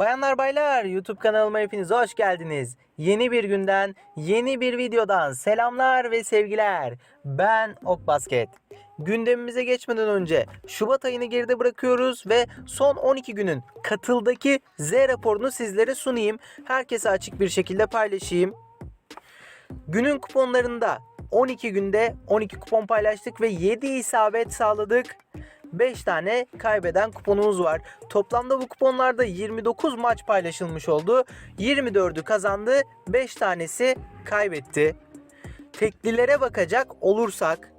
Bayanlar baylar YouTube kanalıma hepiniz hoş geldiniz. Yeni bir günden, yeni bir videodan selamlar ve sevgiler. Ben Ok Basket. Gündemimize geçmeden önce Şubat ayını geride bırakıyoruz ve son 12 günün katıldaki Z raporunu sizlere sunayım. Herkese açık bir şekilde paylaşayım. Günün kuponlarında 12 günde 12 kupon paylaştık ve 7 isabet sağladık. 5 tane kaybeden kuponumuz var. Toplamda bu kuponlarda 29 maç paylaşılmış oldu. 24'ü kazandı, 5 tanesi kaybetti. Teklilere bakacak olursak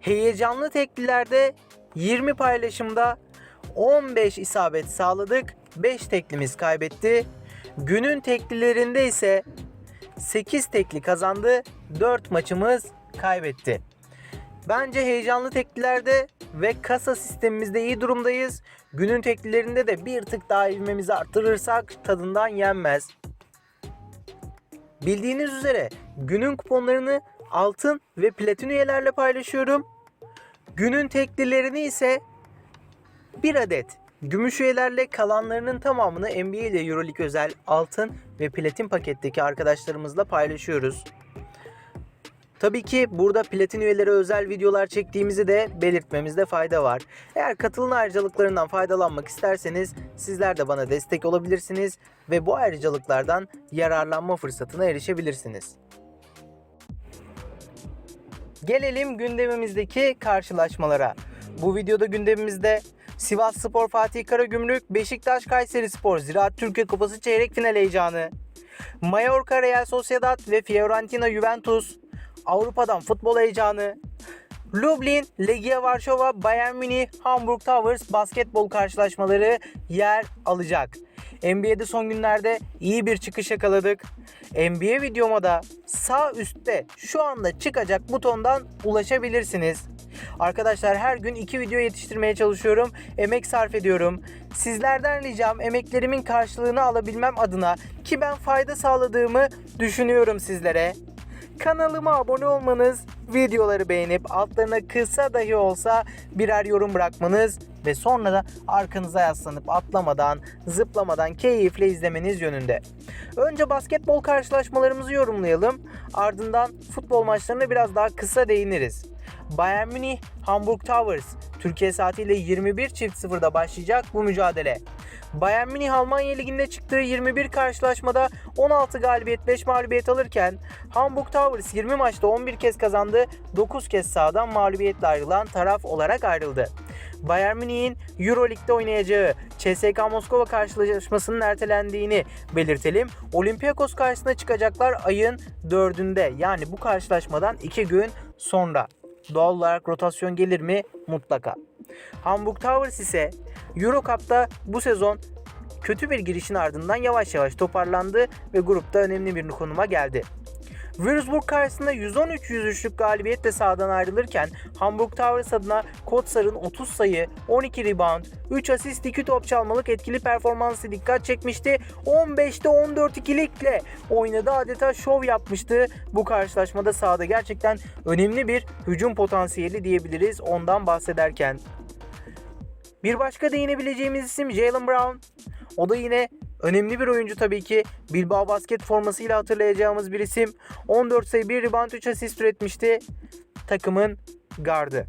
heyecanlı teklilerde 20 paylaşımda 15 isabet sağladık. 5 teklimiz kaybetti. Günün teklilerinde ise 8 tekli kazandı. 4 maçımız kaybetti. Bence heyecanlı teklilerde ve kasa sistemimizde iyi durumdayız. Günün teklilerinde de bir tık daha ivmemizi arttırırsak tadından yenmez. Bildiğiniz üzere günün kuponlarını altın ve platin üyelerle paylaşıyorum. Günün teklilerini ise bir adet gümüş üyelerle kalanlarının tamamını NBA ile Euroleague özel altın ve platin paketteki arkadaşlarımızla paylaşıyoruz. Tabii ki burada platin üyeleri özel videolar çektiğimizi de belirtmemizde fayda var. Eğer katılım ayrıcalıklarından faydalanmak isterseniz sizler de bana destek olabilirsiniz ve bu ayrıcalıklardan yararlanma fırsatına erişebilirsiniz. Gelelim gündemimizdeki karşılaşmalara. Bu videoda gündemimizde Sivas Spor Fatih Karagümrük, Beşiktaş Kayseri Spor Ziraat Türkiye Kupası çeyrek final heyecanı. Mallorca Real Sociedad ve Fiorentina Juventus, Avrupa'dan futbol heyecanı. Lublin, Legia Varşova, Bayern Münih, Hamburg Towers basketbol karşılaşmaları yer alacak. NBA'de son günlerde iyi bir çıkış yakaladık. NBA videoma da sağ üstte şu anda çıkacak butondan ulaşabilirsiniz. Arkadaşlar her gün iki video yetiştirmeye çalışıyorum. Emek sarf ediyorum. Sizlerden ricam emeklerimin karşılığını alabilmem adına ki ben fayda sağladığımı düşünüyorum sizlere. Kanalıma abone olmanız, videoları beğenip altlarına kısa dahi olsa birer yorum bırakmanız ve sonra da arkanıza yaslanıp atlamadan, zıplamadan keyifle izlemeniz yönünde. Önce basketbol karşılaşmalarımızı yorumlayalım. Ardından futbol maçlarına biraz daha kısa değiniriz. Bayern Münih, Hamburg Towers. Türkiye saatiyle 21.00'da başlayacak bu mücadele. Bayern Münih Almanya Ligi'nde çıktığı 21 karşılaşmada 16 galibiyet 5 mağlubiyet alırken Hamburg Towers 20 maçta 11 kez kazandı, 9 kez sahadan mağlubiyetle ayrılan taraf olarak ayrıldı. Bayern Münih'in Euroleague'de oynayacağı CSKA Moskova karşılaşmasının ertelendiğini belirtelim. Olympiakos karşısına çıkacaklar ayın 4'ünde yani bu karşılaşmadan 2 gün sonra. Doğal olarak rotasyon gelir mi? Mutlaka. Hamburg Towers ise Euro Cup'ta bu sezon kötü bir girişin ardından yavaş yavaş toparlandı ve grupta önemli bir konuma geldi. Würzburg karşısında 113-103'lük galibiyetle sahadan ayrılırken Hamburg Towers adına Kotsar'ın 30 sayı, 12 rebound, 3 asist 2 top çalmalık etkili performansı dikkat çekmişti. 15'te 14 ikilikle oynadı adeta şov yapmıştı. Bu karşılaşmada sahada gerçekten önemli bir hücum potansiyeli diyebiliriz ondan bahsederken. Bir başka değinebileceğimiz isim Jalen Brown. O da yine önemli bir oyuncu tabii ki. Bilbao basket formasıyla hatırlayacağımız bir isim. 14 sayı 1 rebound 3 asist üretmişti. Takımın gardı.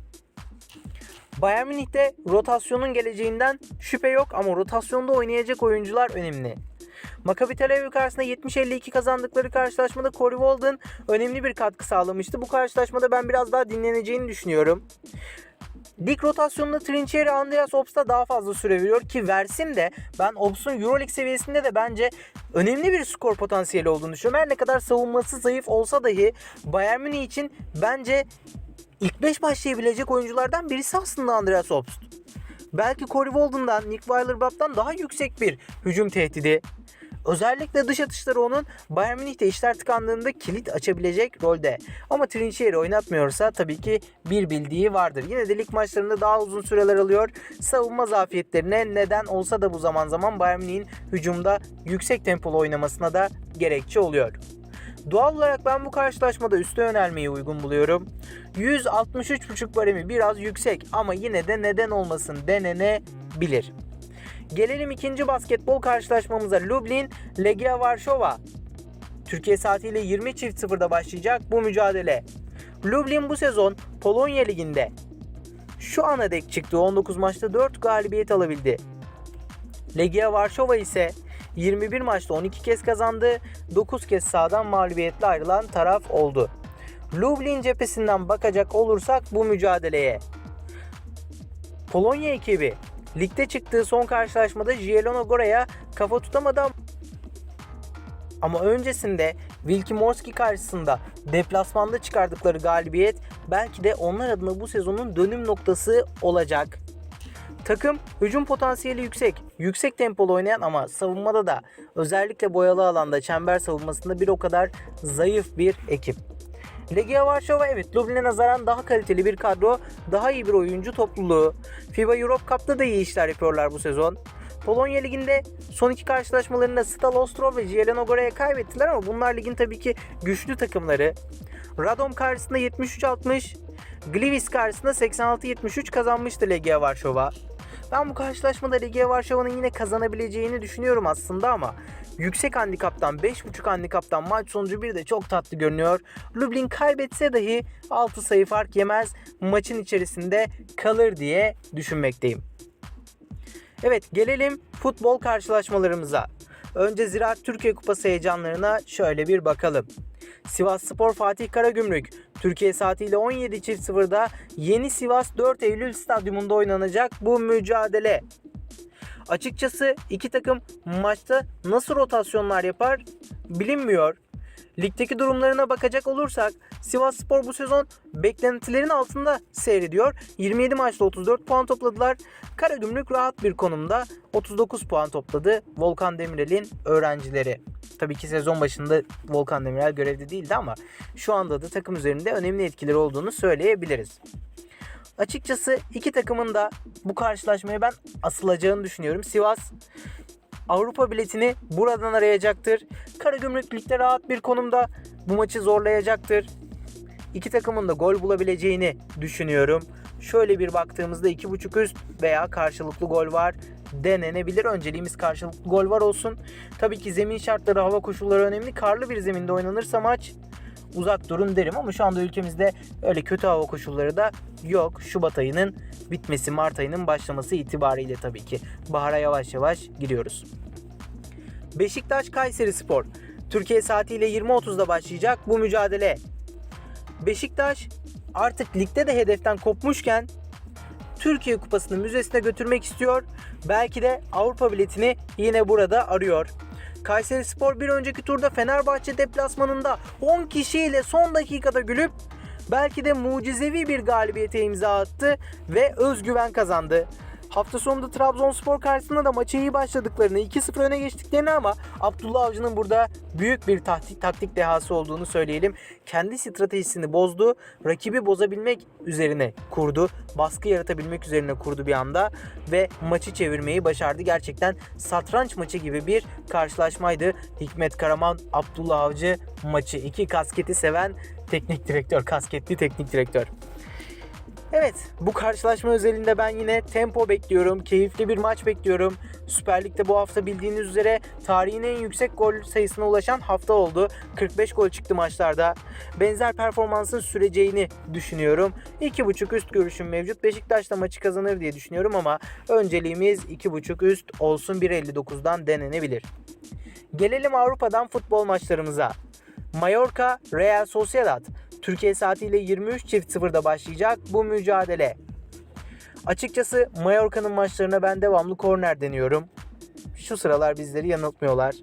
Bayern Münih'te rotasyonun geleceğinden şüphe yok ama rotasyonda oynayacak oyuncular önemli. Maccabi Tel Aviv karşısında 70-52 kazandıkları karşılaşmada Corey Walden önemli bir katkı sağlamıştı. Bu karşılaşmada ben biraz daha dinleneceğini düşünüyorum. Lig rotasyonunda Trinchieri Andreas Obst'a daha fazla süre veriyor ki versin de ben Obst'un Euroleague seviyesinde de bence önemli bir skor potansiyeli olduğunu düşünüyorum. Her ne kadar savunması zayıf olsa dahi Bayern Münih için bence ilk 5 başlayabilecek oyunculardan birisi aslında Andreas Obst. Belki Corey Walden'dan, Nick Weilerbach'tan daha yüksek bir hücum tehdidi. Özellikle dış atışları onun Bayern Münih'te işler tıkandığında kilit açabilecek rolde. Ama Trinchieri oynatmıyorsa tabii ki bir bildiği vardır. Yine de lig maçlarında daha uzun süreler alıyor. Savunma zafiyetlerine neden olsa da bu zaman zaman Bayern Münih'in hücumda yüksek tempolu oynamasına da gerekçe oluyor. Doğal olarak ben bu karşılaşmada üste yönelmeyi uygun buluyorum. 163.5 baremi biraz yüksek ama yine de neden olmasın denenebilir. Gelelim ikinci basketbol karşılaşmamıza. Lublin, Legia Varşova. Türkiye saatiyle 20.00'da başlayacak bu mücadele. Lublin bu sezon Polonya Ligi'nde şu ana dek çıktığı 19 maçta 4 galibiyet alabildi. Legia Varşova ise 21 maçta 12 kez kazandı, 9 kez sahadan mağlubiyetle ayrılan taraf oldu. Lublin cephesinden bakacak olursak bu mücadeleye. Polonya ekibi ligde çıktığı son karşılaşmada Zielonogora'ya kafa tutamadı ama öncesinde Wilki karşısında deplasmanda çıkardıkları galibiyet belki de onlar adına bu sezonun dönüm noktası olacak. Takım hücum potansiyeli yüksek, yüksek tempolu oynayan ama savunmada da özellikle boyalı alanda çember savunmasında bir o kadar zayıf bir ekip. Legia Varşova evet Lublin'e nazaran daha kaliteli bir kadro, daha iyi bir oyuncu topluluğu. FIBA Europe Cup'ta da iyi işler yapıyorlar bu sezon. Polonya Ligi'nde son iki karşılaşmalarında Stal Ostrov ve Zielonogora'ya kaybettiler ama bunlar ligin tabii ki güçlü takımları. Radom karşısında 73-60, Gliwice karşısında 86-73 kazanmıştı Legia Varşova. Ben bu karşılaşmada Legia Varşova'nın yine kazanabileceğini düşünüyorum aslında ama yüksek handikaptan 5.5 handikaptan maç sonucu bir de çok tatlı görünüyor. Lublin kaybetse dahi 6 sayı fark yemez maçın içerisinde kalır diye düşünmekteyim. Evet gelelim futbol karşılaşmalarımıza. Önce Ziraat Türkiye Kupası heyecanlarına şöyle bir bakalım. Sivas Spor Fatih Karagümrük Türkiye saatiyle 17.00'da Yeni Sivas 4 Eylül stadyumunda oynanacak bu mücadele. Açıkçası iki takım maçta nasıl rotasyonlar yapar bilinmiyor. Ligdeki durumlarına bakacak olursak Sivas Spor bu sezon beklentilerin altında seyrediyor. 27 maçta 34 puan topladılar. Karagümrük rahat bir konumda 39 puan topladı Volkan Demirel'in öğrencileri. Tabii ki sezon başında Volkan Demirel görevde değildi ama şu anda da takım üzerinde önemli etkileri olduğunu söyleyebiliriz. Açıkçası iki takımın da bu karşılaşmaya ben asılacağını düşünüyorum. Sivas Avrupa biletini buradan arayacaktır. Karagümrük Lig'de rahat bir konumda bu maçı zorlayacaktır. İki takımın da gol bulabileceğini düşünüyorum. Şöyle bir baktığımızda 2.5 üst veya karşılıklı gol var denenebilir. Önceliğimiz karşılıklı gol var olsun. Tabii ki zemin şartları, hava koşulları önemli. Karlı bir zeminde oynanırsa maç uzak durun derim ama şu anda ülkemizde öyle kötü hava koşulları da yok. Şubat ayının bitmesi, Mart ayının başlaması itibariyle tabii ki bahara yavaş yavaş giriyoruz. Beşiktaş Kayseri Spor. Türkiye saatiyle 20.30'da başlayacak bu mücadele. Beşiktaş artık ligde de hedeften kopmuşken Türkiye Kupası'nı müzesine götürmek istiyor. Belki de Avrupa biletini yine burada arıyor. Kayseri Spor bir önceki turda Fenerbahçe deplasmanında 10 kişiyle son dakikada gülüp belki de mucizevi bir galibiyete imza attı ve özgüven kazandı. Hafta sonunda Trabzonspor karşısında da maça iyi başladıklarını, 2-0 öne geçtiklerini ama Abdullah Avcı'nın burada büyük bir taktik, taktik dehası olduğunu söyleyelim. Kendi stratejisini bozdu, rakibi bozabilmek üzerine kurdu, baskı yaratabilmek üzerine kurdu bir anda ve maçı çevirmeyi başardı. Gerçekten satranç maçı gibi bir karşılaşmaydı. Hikmet Karaman, Abdullah Avcı maçı. iki kasketi seven teknik direktör, kasketli teknik direktör. Evet bu karşılaşma özelinde ben yine tempo bekliyorum. Keyifli bir maç bekliyorum. Süper Lig'de bu hafta bildiğiniz üzere tarihin en yüksek gol sayısına ulaşan hafta oldu. 45 gol çıktı maçlarda. Benzer performansın süreceğini düşünüyorum. 2.5 üst görüşüm mevcut. Beşiktaş da maçı kazanır diye düşünüyorum ama önceliğimiz 2.5 üst olsun 1.59'dan denenebilir. Gelelim Avrupa'dan futbol maçlarımıza. Mallorca Real Sociedad Türkiye saatiyle 23.00'da başlayacak bu mücadele. Açıkçası Mallorca'nın maçlarına ben devamlı korner deniyorum. Şu sıralar bizleri yanıltmıyorlar.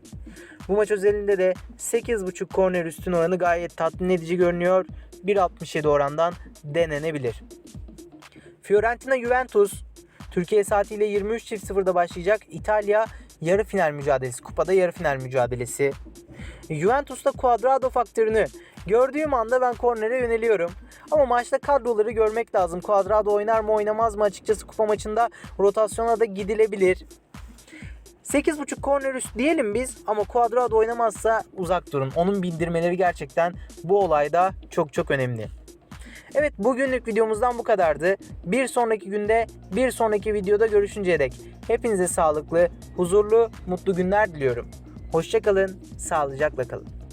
Bu maç özelinde de 8.5 korner üstün oranı gayet tatmin edici görünüyor. 1.67 orandan denenebilir. Fiorentina Juventus Türkiye saatiyle 23.00'da başlayacak İtalya yarı final mücadelesi. Kupada yarı final mücadelesi. Juventus'ta Cuadrado faktörünü gördüğüm anda ben kornere yöneliyorum. Ama maçta kadroları görmek lazım. Cuadrado oynar mı oynamaz mı açıkçası kupa maçında rotasyona da gidilebilir. 8.5 korner üst diyelim biz ama Cuadrado oynamazsa uzak durun. Onun bildirmeleri gerçekten bu olayda çok çok önemli. Evet bugünlük videomuzdan bu kadardı. Bir sonraki günde bir sonraki videoda görüşünceye dek hepinize sağlıklı, huzurlu, mutlu günler diliyorum. Hoşçakalın, sağlıcakla kalın.